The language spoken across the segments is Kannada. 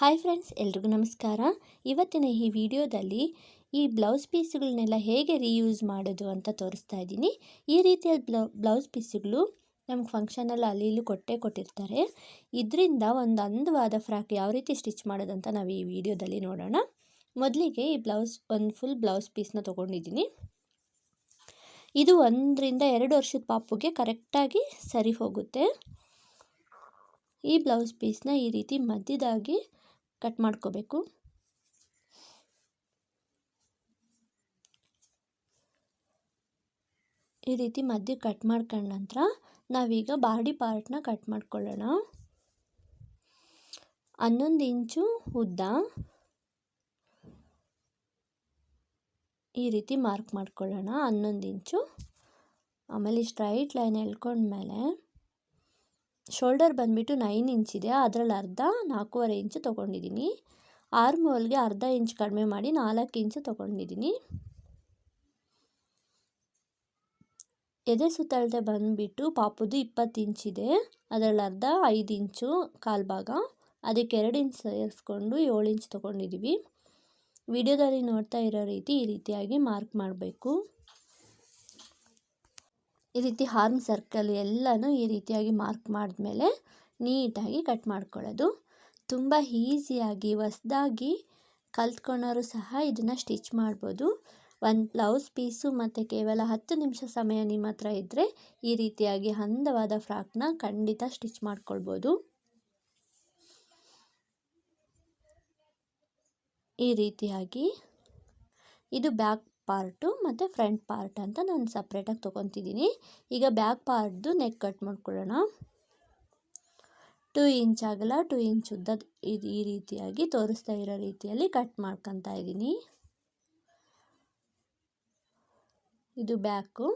ಹಾಯ್ ಫ್ರೆಂಡ್ಸ್, ಎಲ್ರಿಗೂ ನಮಸ್ಕಾರ. ಇವತ್ತಿನ ಈ ವಿಡಿಯೋದಲ್ಲಿ ಈ ಬ್ಲೌಸ್ ಪೀಸ್ಗಳನ್ನೆಲ್ಲ ಹೇಗೆ ರೀಯೂಸ್ ಮಾಡೋದು ಅಂತ ತೋರಿಸ್ತಾ ಇದ್ದೀನಿ. ಈ ರೀತಿಯ ಬ್ಲೌ, ಬ್ಲೌಸ್ ಪೀಸ್ಗಳು ನಮ್ಗೆ ಫಂಕ್ಷನಲ್ಲಿ ಅಲ್ಲಿ ಇಲ್ಲಿ ಕೊಟ್ಟೇ ಕೊಟ್ಟಿರ್ತಾರೆ. ಇದರಿಂದ ಒಂದು ಅಂದವಾದ ಫ್ರಾಕ್ ಯಾವ ರೀತಿ ಸ್ಟಿಚ್ ಮಾಡೋದಂತ ನಾವು ಈ ವಿಡಿಯೋದಲ್ಲಿ ನೋಡೋಣ. ಮೊದಲಿಗೆ ಈ ಬ್ಲೌಸ್, ಒಂದು ಫುಲ್ ಬ್ಲೌಸ್ ಪೀಸ್ನ ತೊಗೊಂಡಿದ್ದೀನಿ. ಇದು ಒಂದರಿಂದ ಎರಡು ವರ್ಷದ ಪಾಪುಗೆ ಕರೆಕ್ಟಾಗಿ ಸರಿ ಹೋಗುತ್ತೆ. ಈ ಬ್ಲೌಸ್ ಪೀಸ್ನ ಈ ರೀತಿ ಮಧ್ಯದಾಗಿ ಕಟ್ ಮಾಡ್ಕೋಬೇಕು. ಈ ರೀತಿ ಮಧ್ಯ ಕಟ್ ಮಾಡ್ಕೊಂಡ ನಂತರ ನಾವೀಗ ಬಾಡಿ ಪಾರ್ಟ್ನ ಕಟ್ ಮಾಡ್ಕೊಳ್ಳೋಣ. ಹನ್ನೊಂದು ಇಂಚು ಉದ್ದ. ಈ ರೀತಿ ಮಾರ್ಕ್ ಮಾಡ್ಕೊಳ್ಳೋಣ ಹನ್ನೊಂದು ಇಂಚು. ಆಮೇಲೆ ಸ್ಟ್ರೈಟ್ ಲೈನ್ ಎಳ್ಕೊಂಡ್ಮೇಲೆ ಶೋಲ್ಡರ್ ಬಂದುಬಿಟ್ಟು ನೈನ್ ಇಂಚ್ ಇದೆ. ಅದರಲ್ಲಿ ಅರ್ಧ ನಾಲ್ಕೂವರೆ ಇಂಚು ತೊಗೊಂಡಿದ್ದೀನಿ. ಆರ್ಮೋಲ್ಗೆ ಅರ್ಧ ಇಂಚ್ ಕಡಿಮೆ ಮಾಡಿ ನಾಲ್ಕು ಇಂಚು ತೊಗೊಂಡಿದ್ದೀನಿ. ಎದೆ ಸುತ್ತಳತೆ ಬಂದುಬಿಟ್ಟು ಪಾಪುದು ಇಪ್ಪತ್ತು ಇಂಚಿದೆ ಅದರಲ್ಲಿ ಅರ್ಧ ಐದು ಇಂಚು ಕಾಲು ಭಾಗ. ಅದಕ್ಕೆ ಎರಡು ಇಂಚ್ ಸೇರಿಸ್ಕೊಂಡು ಏಳು ಇಂಚ್ ತೊಗೊಂಡಿದ್ದೀವಿ ವಿಡಿಯೋದಲ್ಲಿ ನೋಡ್ತಾ ಇರೋ ರೀತಿ ಈ ರೀತಿಯಾಗಿ ಮಾರ್ಕ್ ಮಾಡಬೇಕು. ಈ ರೀತಿ ಹಾರ್ಮ್ ಸರ್ಕಲ್ ಎಲ್ಲನೂ ಈ ರೀತಿಯಾಗಿ ಮಾರ್ಕ್ ಮಾಡಿದ್ಮೇಲೆ ನೀಟಾಗಿ ಕಟ್ ಮಾಡ್ಕೊಳ್ಳೋದು. ತುಂಬ ಈಸಿಯಾಗಿ ಹೊಸ್ದಾಗಿ ಕಲ್ತ್ಕೊಳ್ಳೋರು ಸಹ ಇದನ್ನು ಸ್ಟಿಚ್ ಮಾಡ್ಬೋದು. ಒಂದು ಬ್ಲೌಸ್ ಪೀಸು ಮತ್ತು ಕೇವಲ ಹತ್ತು ನಿಮಿಷ ಸಮಯ ನಿಮ್ಮ ಹತ್ರ ಇದ್ದರೆ ಈ ರೀತಿಯಾಗಿ ಅಂದವಾದ ಫ್ರಾಕ್ನ ಖಂಡಿತ ಸ್ಟಿಚ್ ಮಾಡ್ಕೊಳ್ಬೋದು. ಈ ರೀತಿಯಾಗಿ. ಇದು ಬ್ಯಾಕ್ ಪಾರ್ಟು ಮತ್ತು ಫ್ರಂಟ್ ಪಾರ್ಟ್ ಅಂತ ನಾನು ಸಪ್ರೇಟಾಗಿ ತೊಗೊತಿದ್ದೀನಿ ಈಗ ಬ್ಯಾಕ್ ಪಾರ್ಟ್ದು ನೆಕ್ ಕಟ್ ಮಾಡ್ಕೊಳ್ಳೋಣ. ಟೂ ಇಂಚ್ ಆಗಲ್ಲ ಟೂ ಇಂಚ್ ಉದ್ದ ಇದು ಈ ರೀತಿಯಾಗಿ ತೋರಿಸ್ತಾ ಇರೋ ರೀತಿಯಲ್ಲಿ ಕಟ್ ಮಾಡ್ಕೊತಾ ಇದ್ದೀನಿ ಇದು ಬ್ಯಾಕು.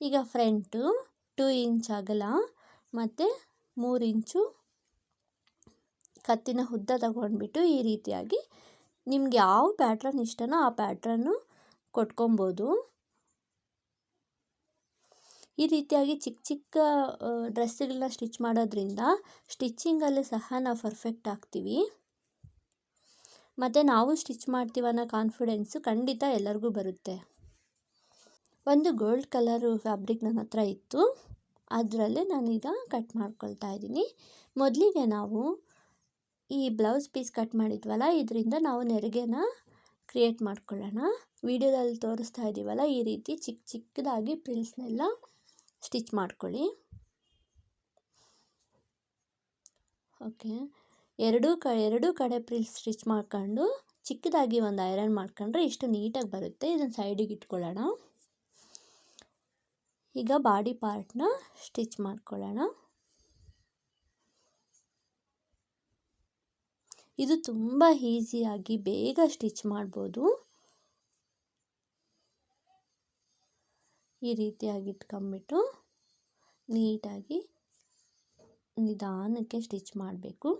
ಈಗ ಫ್ರಂಟು ಟೂ ಇಂಚ್ ಆಗಲ್ಲ ಮತ್ತು ಮೂರು ಇಂಚು ಕತ್ತಿನ ಉದ್ದ ತಗೊಂಡ್ಬಿಟ್ಟು ಈ ರೀತಿಯಾಗಿ ನಿಮ್ಗೆ ಯಾವ ಪ್ಯಾಟ್ರನ್ ಇಷ್ಟನೋ ಆ ಪ್ಯಾಟ್ರನ್ನು ಕೊಟ್ಕೊಬೋದು. ಈ ರೀತಿಯಾಗಿ ಚಿಕ್ಕ ಚಿಕ್ಕ ಡ್ರೆಸ್ಗಳನ್ನ ಸ್ಟಿಚ್ ಮಾಡೋದ್ರಿಂದ ಸ್ಟಿಚ್ಚಿಂಗಲ್ಲೂ ಸಹ ನಾವು ಪರ್ಫೆಕ್ಟ್ ಆಗ್ತೀವಿ. ಮತ್ತು ನಾವು ಸ್ಟಿಚ್ ಮಾಡ್ತೀವಿ ಅನ್ನೋ ಕಾನ್ಫಿಡೆನ್ಸು ಖಂಡಿತ ಎಲ್ಲರಿಗೂ ಬರುತ್ತೆ. ಒಂದು ಗೋಲ್ಡ್ ಕಲರು ಫ್ಯಾಬ್ರಿಕ್ ನನ್ನ ಹತ್ರ ಇತ್ತು. ಅದರಲ್ಲೇ ನಾನೀಗ ಕಟ್ ಮಾಡ್ಕೊಳ್ತಾ ಇದ್ದೀನಿ. ಮೊದಲಿಗೆ ನಾವು ಈ ಬ್ಲೌಸ್ ಪೀಸ್ ಕಟ್ ಮಾಡಿದ್ವಲ್ಲ, ಇದರಿಂದ ನಾವು ನೆರಿಗೆನ ಕ್ರಿಯೇಟ್ ಮಾಡ್ಕೊಳ್ಳೋಣ. ವಿಡಿಯೋದಲ್ಲಿ ತೋರಿಸ್ತಾ ಇದ್ದೀವಲ್ಲ ಈ ರೀತಿ ಚಿಕ್ಕ ಚಿಕ್ಕದಾಗಿ ಪ್ರಿಲ್ಸ್ನೆಲ್ಲ ಸ್ಟಿಚ್ ಮಾಡ್ಕೊಳ್ಳಿ. ಓಕೆ ಎರಡೂ ಕ, ಎರಡೂ ಕಡೆ ಪ್ರಿಲ್ಸ್ ಸ್ಟಿಚ್ ಮಾಡ್ಕೊಂಡು, ಚಿಕ್ಕದಾಗಿ ಒಂದು ಐರನ್ ಮಾಡ್ಕೊಂಡ್ರೆ ಇಷ್ಟು ನೀಟಾಗಿ ಬರುತ್ತೆ. ಇದನ್ನು ಸೈಡಿಗೆ ಇಟ್ಕೊಳ್ಳೋಣ. ಈಗ ಬಾಡಿ ಪಾರ್ಟ್ನ ಸ್ಟಿಚ್ ಮಾಡ್ಕೊಳ್ಳೋಣ. ಇದು ತುಂಬ ಈಸಿಯಾಗಿ ಬೇಗ ಸ್ಟಿಚ್ ಮಾಡ್ಬೋದು. ಈ ರೀತಿಯಾಗಿ ಇಟ್ಕೊಂಬಿಟ್ಟು ನೀಟಾಗಿ ನಿಧಾನಕ್ಕೆ ಸ್ಟಿಚ್ ಮಾಡಬೇಕು.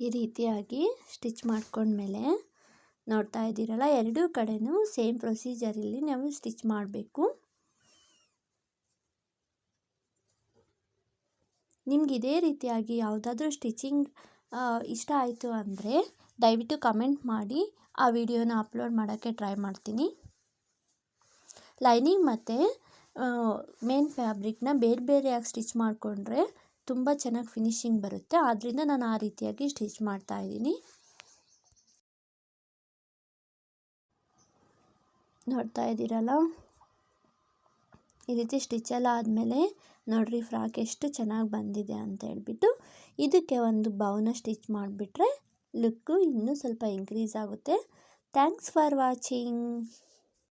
ಈ ರೀತಿಯಾಗಿ ಸ್ಟಿಚ್ ಮಾಡ್ಕೊಂಡ್ಮೇಲೆ ನೋಡ್ತಾ ಇದ್ದೀರಲ್ಲ, ಎರಡೂ ಕಡೆಯೂ ಸೇಮ್ ಪ್ರೊಸೀಜರಲ್ಲಿ ನಾವು ಸ್ಟಿಚ್ ಮಾಡಬೇಕು. ನಿಮ್ಗೆ ಇದೇ ರೀತಿಯಾಗಿ ಯಾವುದಾದ್ರೂ ಸ್ಟಿಚಿಂಗ್ ಇಷ್ಟ ಆಯಿತು ಅಂದರೆ ದಯವಿಟ್ಟು ಕಮೆಂಟ್ ಮಾಡಿ, ಆ ವಿಡಿಯೋನ ಅಪ್ಲೋಡ್ ಮಾಡೋಕ್ಕೆ ಟ್ರೈ ಮಾಡ್ತೀನಿ. ಲೈನಿಂಗ್ ಮತ್ತು ಮೇನ್ ಫ್ಯಾಬ್ರಿಕ್ನ ಬೇರೆ ಬೇರೆಯಾಗಿ ಸ್ಟಿಚ್ ಮಾಡಿಕೊಂಡ್ರೆ ತುಂಬ ಚೆನ್ನಾಗಿ ಫಿನಿಶಿಂಗ್ ಬರುತ್ತೆ. ಆದ್ದರಿಂದ ನಾನು ಆ ರೀತಿಯಾಗಿ ಸ್ಟಿಚ್ ಮಾಡ್ತಾ ಇದ್ದೀನಿ. ನೋಡ್ತಾ ಇದ್ದೀರಲ್ಲ? ಈ ರೀತಿ ಸ್ಟಿಚೆಲ್ಲ ಆದಮೇಲೆ ನೋಡಿರಿ ಫ್ರಾಕ್ ಎಷ್ಟು ಚೆನ್ನಾಗಿ ಬಂದಿದೆ ಅಂತ ಹೇಳ್ಬಿಟ್ಟು ಇದಕ್ಕೆ ಒಂದು ಬೌನ ಸ್ಟಿಚ್ ಮಾಡಿಬಿಟ್ರೆ ಲುಕ್ಕು ಇನ್ನೂ ಸ್ವಲ್ಪ ಇನ್ಕ್ರೀಸ್ ಆಗುತ್ತೆ. Thanks for watching